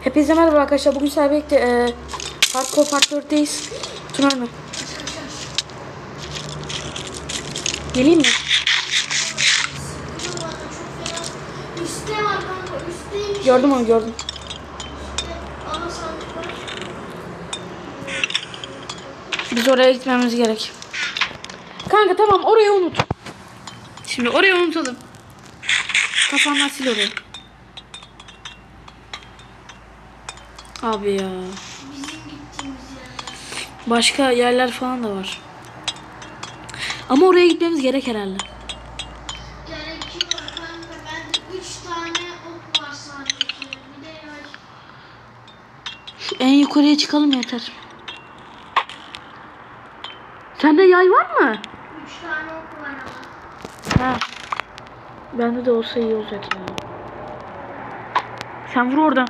Hepinize merhaba arkadaşlar. Bugün sizlerle birlikte e, Hardcore Part 4'teyiz. Tunar mı? Geleyim mi? Gördüm onu gördüm. Biz oraya gitmemiz gerek. Kanka tamam orayı unut. Şimdi orayı unutalım. Kafandan sil orayı. Abi ya. Bizim gittiğimiz yerler. Başka yerler falan da var. Ama oraya gitmemiz gerek herhalde. Gerekiyor kanka. Ben 3 tane ok var sadece. Bir de yay. Şu en yukarıya çıkalım yeter. Sende yay var mı? 3 tane ok var ama. Ha. Bende de olsa iyi olacak ya. Sen vur oradan.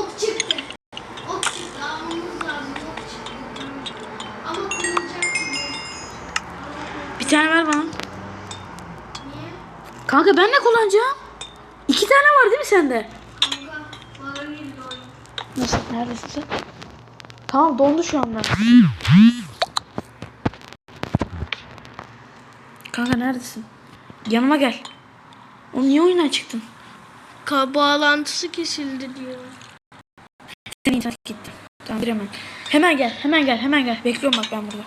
Ok çıktı. Ok çıktı. Almamız lazım. Ok çıktı. Ama kırılacak gibi. Bir tane ver bana. Niye? Kanka ben de kullanacağım. İki tane var değil mi sende? Kanka bana girdi oyun. Nasıl? Neredesin sen? Tamam dondu şu anda. Kanka neredesin? Yanıma gel. Oğlum niye oyundan çıktın? Ka bağlantısı kesildi diyor. Senin internet gitti. Tamam hemen. Hemen gel, hemen gel, hemen gel. Bekliyorum bak ben burada.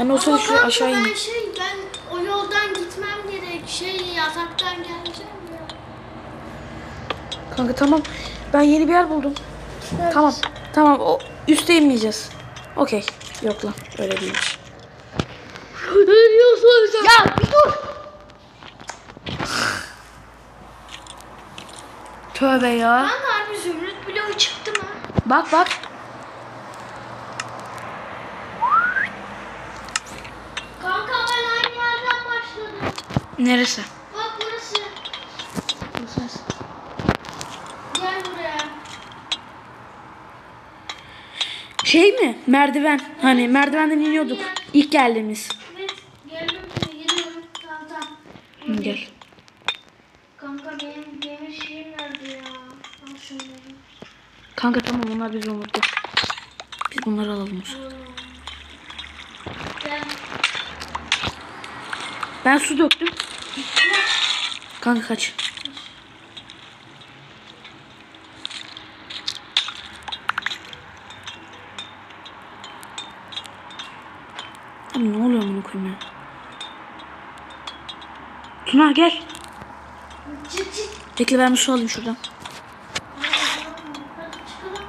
Ama şu kanka aşağı ben şey ben o yoldan gitmem gerek. Şey yataktan geleceğim ya. Kanka tamam. Ben yeni bir yer buldum. Tamam. Tamam. O üste inmeyeceğiz. Okey. Yok lan. Öyle değilmiş. Ölüyorsun Ya bir dur. Tövbe ya. Kanka harbi zümrüt bloğu çıktı mı? Bak bak. Kanka ben aynı yerden başladım. Neresi? Bak burası. Burası. Gel buraya. Şey mi? Merdiven. Hani merdivenden iniyorduk. İlk geldiğimiz. Evet. Geldim geliyorum. Tamam tamam. Gel. Kanka benim demir şeyim nerede ya? Al şunları. Kanka tamam onlar biz unuttuk. Biz bunları alalım. Gel. Ben su döktüm. Kanka kaç. Abi ne oluyor bunu koyayım ya? Tuna gel. Bekle ben bir su alayım şuradan. Hadi çıkalım.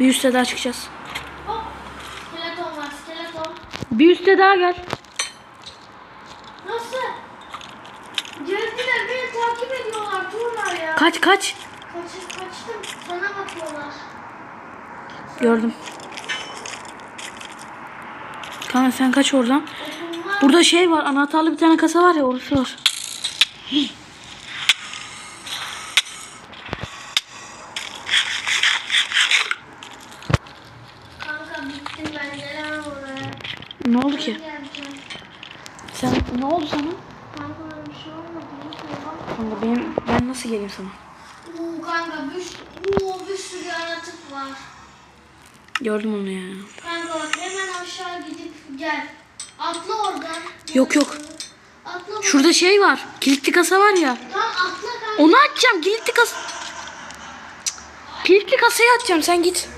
Bir üste daha çıkacağız. Hop. Skeleton var skeleton. Bir üste daha gel. Nasıl? Geldiler beni takip ediyorlar turlar ya. Kaç kaç. Kaçır, kaçtım sana bakıyorlar. Gördüm. Kanka sen kaç oradan. Burada şey var anahtarlı bir tane kasa var ya orası var. kanka bittim ben gelemem oraya. Ne oldu ki? Geleceğim. Sen ne oldu sana? Kanka bana bir şey olmadı. Kanka benim ben nasıl geleyim sana? Oo kanka bir, oo, bir sürü yaratık var. Gördüm onu ya. Kanka bak hemen aşağı gidip gel. Atla oradan. Yok, yok. Atla bak. Şurada şey var. Kilitli kasa var ya. Tamam atla kanka. Onu açacağım. Kilitli kasa. Cık. Kilitli kasayı açacağım. Sen git.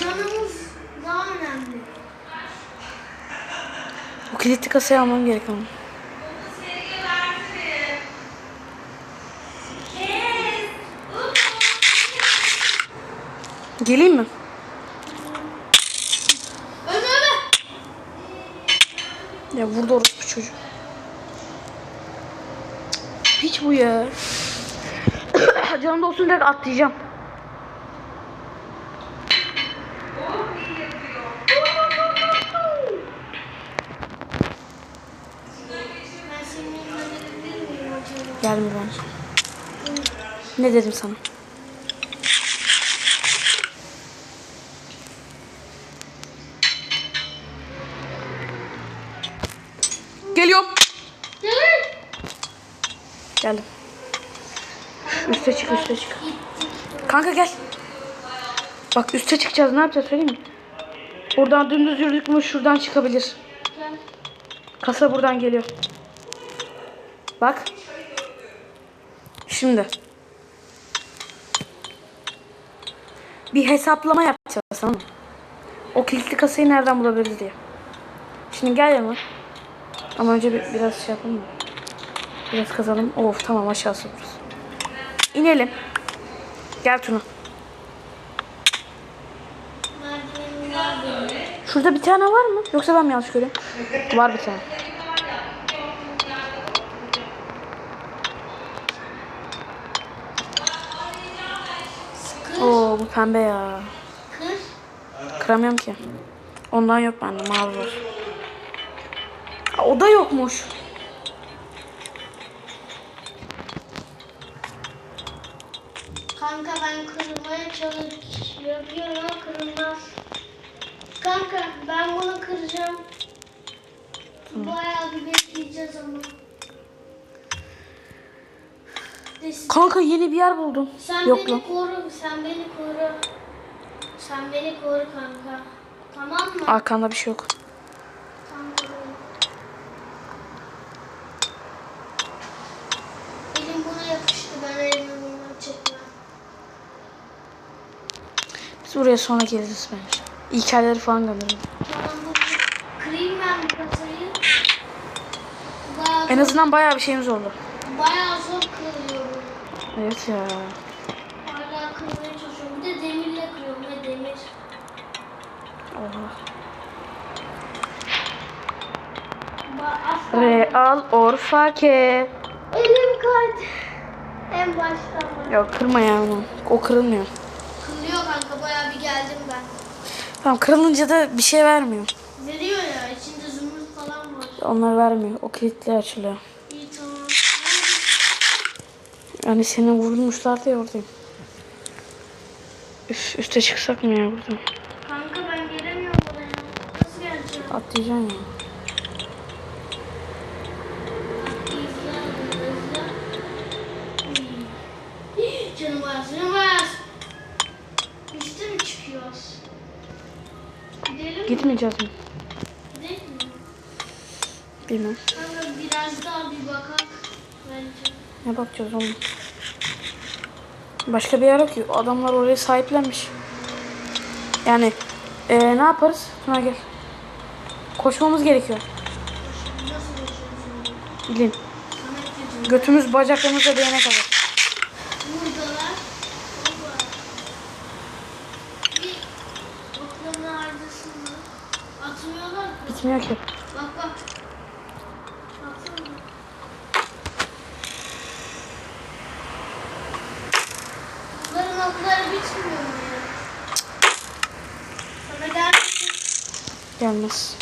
Canımız daha önemli. O kilitli kasayı almam gerek ama. Geleyim mi? Ya burada orospu çocuk. Hiç bu ya. Canım da olsun direkt atlayacağım. Ben senin yanına gelebilir Gelme ben. Ne dedim sana? Geliyorum. Gel. Geldim. Üste çık üste çık. Kanka gel. Bak üste çıkacağız ne yapacağız söyleyeyim mi? Buradan dümdüz yürüdük mü şuradan çıkabilir. Kasa buradan geliyor. Bak. Şimdi. Bir hesaplama yapacağız tamam mı? O kilitli kasayı nereden bulabiliriz diye. Şimdi gel yanıma. Ama önce bir, biraz şey yapalım mı? Biraz kazalım. Of tamam aşağısı burası. İnelim. Gel Tuna. Şurada bir tane var mı? Yoksa ben mi yanlış görüyorum? Var bir tane. Pembe ya. Kır. Kıramıyorum ki. Ondan yok bende mavi var. Aa, o da yokmuş. Kanka ben kırmaya çalış yapıyorum ama kırılmaz. Kanka ben bunu kıracağım. Bayağı bir bekleyeceğiz ama. Kanka yeni bir yer buldum. Sen yok beni lan. koru, sen beni koru. Sen beni koru kanka. Tamam mı? Arkanda bir şey yok. Tamam. Elim buna yapıştı. Ben elimi bundan çekmem. Biz buraya sonra geliriz bence. İlk yerleri falan gönderirim. Tamam bu kırayım ben bu kasayı. Bayağı, En azından bayağı bir şeyimiz oldu. bayağı zor. Evet ya. Hala kırmaya çalışıyorum. Bir de demirle kırıyorum ve demir. Oha. Real orfake. Elim kaydı. En baştan. Yok kırma ya onu. O kırılmıyor. Kırılıyor kanka bayağı bir geldim ben. Tamam kırılınca da bir şey vermiyor. Veriyor ya içinde zümrüt falan var. Onlar vermiyor. O kilitli açılıyor. Yani seni vurmuşlar diye oradayım. Üf, üste çıksak mı ya buradan? Kanka ben gelemiyorum buraya. Nasıl geleceğim? Atlayacaksın ya. Canım var, canım var. Üste mi çıkıyoruz? Gidelim? Gitmeyeceğiz mi? Gidelim mi? Bilmem. Kanka biraz daha bir bakak bence. Ne bakacağız oğlum? Başka bir yer yok ki. Adamlar orayı sahiplenmiş. Yani eee, ne yaparız? Tuna gel. Koşmamız gerekiyor. Bilin. Götümüz bacaklarımıza değene kadar. Bitmiyor ki. Bak bak. Baksana. Bunların okları bitmiyor mu ya? Sana gel. Gelmez.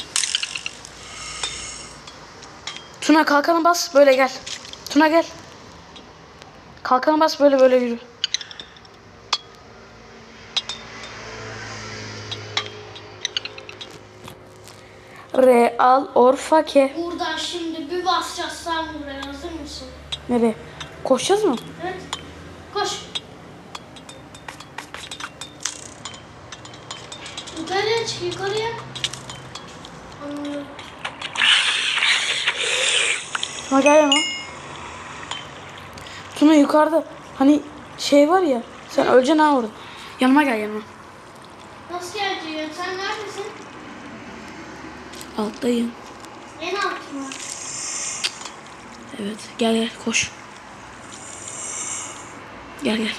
Tuna kalkanı bas böyle gel. Tuna gel. Kalkanı bas böyle böyle yürü. Real orfake. Buradan şimdi bir basacağız sen buraya. Hazır mısın? Nereye? Koşacağız mı? Evet. Koş. Yukarıya çık yukarıya. Tuna gel yanıma. Tuna yukarıda. Hani şey var ya. Sen öleceksin ha orada. Yanıma gel yanıma. Nasıl geleceksin? Sen neredesin? Alttayım. En alt mı? Evet. Gel gel koş. Gel gel.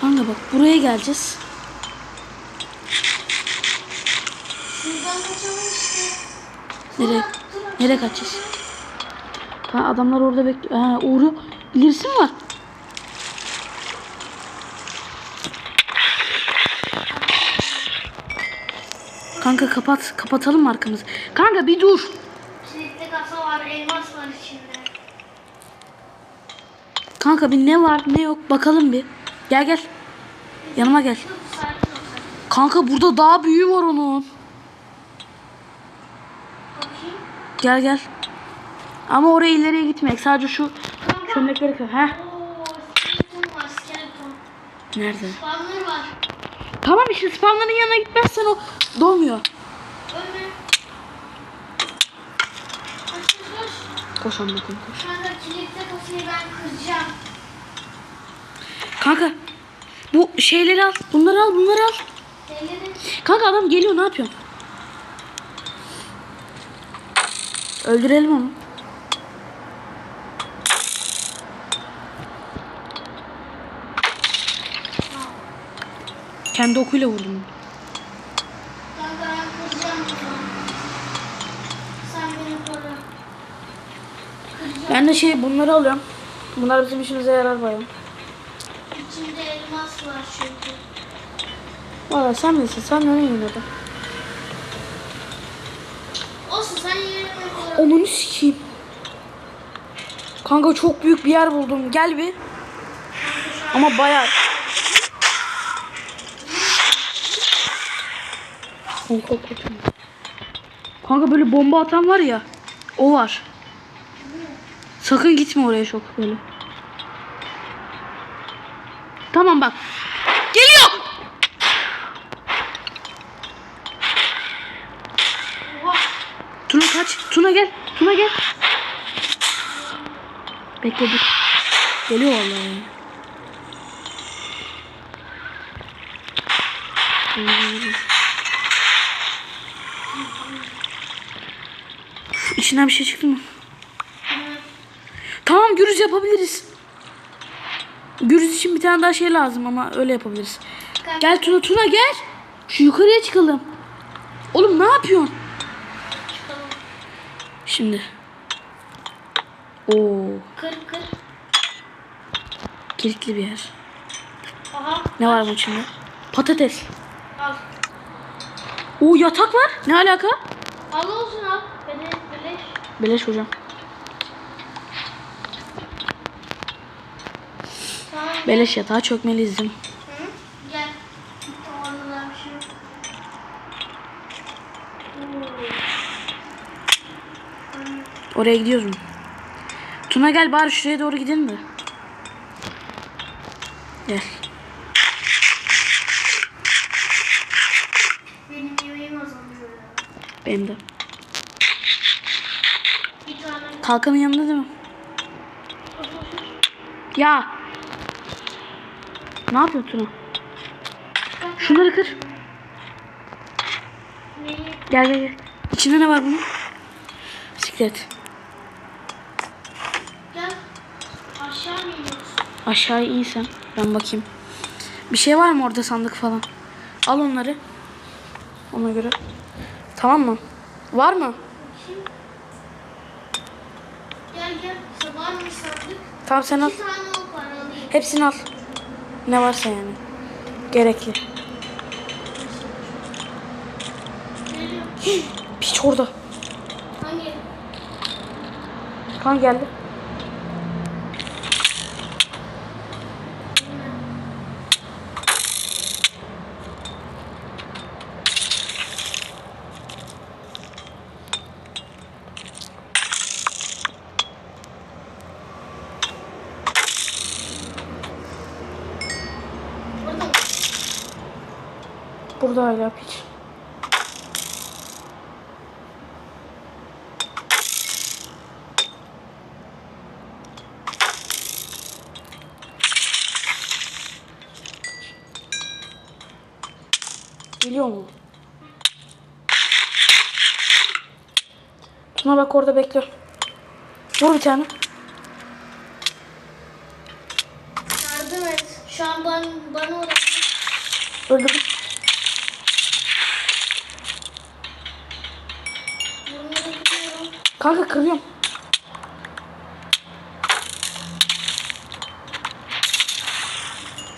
Kanka bak buraya geleceğiz. Buradan kaçalım işte. Nereye? Nereye kaçacağız? Ha adamlar orada bekliyor. Ha Uğur'u ilerisi mi var? Kanka kapat. Kapatalım mı arkamızı? Kanka bir dur. Kilitli kasa var, elmas var içinde. Kanka bir ne var ne yok bakalım bir. Gel gel. Yanıma gel. Kanka burada daha büyüğü var onun. Bakayım. Gel gel. Ama oraya ileriye gitmek. Sadece şu çömlekleri kır. Heh. Nerede? Var. Tamam işte spawnların yanına gitmezsen o dolmuyor. Koş koş koş. Kanka kilitli kapıyı ben kıracağım. Kanka bu şeyleri al. Bunları al bunları al. Kanka adam geliyor ne yapıyorsun? Öldürelim onu. Kendi okuyla vurdum. Kanka ben kıracağım bunu. Sen beni koru. Kıracağım. Ben de şey bunları alıyorum. Bunlar bizim işimize yarar bayağı. İçinde elmas var çünkü. Valla sen bilirsin. Sen ne yine de. Olsun sen yerine koy. Onu sikeyim. Kanka çok büyük bir yer buldum. Gel bir. Ama bayağı. Kanka korkuyorum. Kanka böyle bomba atan var ya. O var. Sakın gitme oraya çok böyle. Tamam bak. Geliyor. Oha. Tuna kaç. Tuna Tuna gel. Bekle dur. Geliyor vallahi. Uf, bir şey çıktı mı? Tamam gürüz yapabiliriz. Gürüz için bir tane daha şey lazım ama öyle yapabiliriz. Gel Tuna Tuna gel. Şu yukarıya çıkalım. Oğlum ne yapıyorsun? Şimdi. Oo, Kır kır. kilitli bir yer. Aha. Ne var bunun içinde? Patates. Al. Oo yatak var. Ne alaka? Al olsun al. Beni beleş. Beleş hocam. Beleş yatağa çökmeliyiz değil mi? Hı? Gel. Orada bir şey yok. Oo. Oraya gidiyoruz mu? Tuna gel bari şuraya doğru gidelim de. Gel. Benim azalıyor de. Kalkanın yanında değil mi? Ya. Ne yapıyorsun Tuna? Şunları kır. Gel gel gel. İçinde ne var bunun? Bisiklet. Gel. Aşağı mı iniyorsun? Aşağı iyisen. Ben bakayım. Bir şey var mı orada sandık falan? Al onları. Ona göre. Tamam mı? Var mı? Gel gel. Sabah mı sandık? Tamam sen al. Var. Hepsini al. Ne varsa yani. Gerekli. Piç orada. Hangi? Kan geldi. Burada mı? Burada hala piç. Geliyor mu? Tuna bak orada bekliyor. Vur bir tane. Yardım et. Şu an bana, bana uğraşıyor. Öldürdüm. Bunları gidiyorum. Kanka kırıyorum.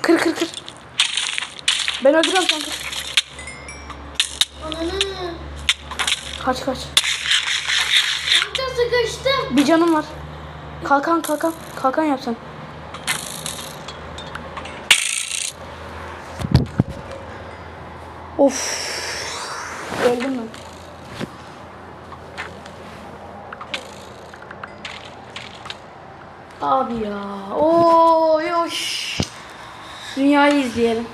Kır kır kır. Ben öldürüyorum kanka. Ananı. Kaç kaç. Kanka sıkıştım. Bir canım var. Kalkan kalkan. Kalkan yapsan. Of. Öldüm ben. Abi ya. Oy oy. Dünyayı izleyelim.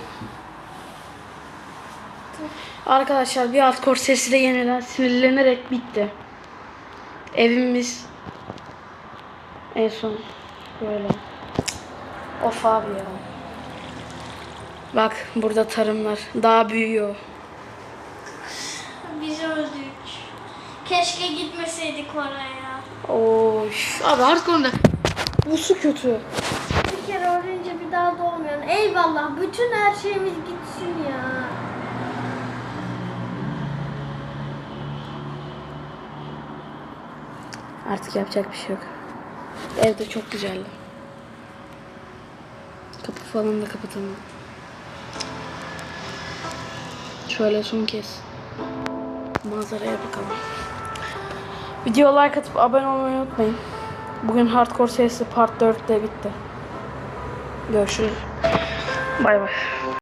Arkadaşlar bir hardcore sesi de yeniden sinirlenerek bitti. Evimiz en son böyle. Of abi ya. Bak burada tarımlar daha büyüyor. Biz öldük. Keşke gitmeseydik oraya. Oy. Abi hardcore'da bu su kötü. Bir kere ölünce bir daha doğmuyorsun. Eyvallah. Bütün her şeyimiz gitsin ya. Artık yapacak bir şey yok. Evde çok güzeldi. Kapı falan da kapatalım. Şöyle son kez manzaraya bakalım. Videoya like atıp abone olmayı unutmayın. Bugün Hardcore serisi Part 4'te bitti. Görüşürüz. Bay bay.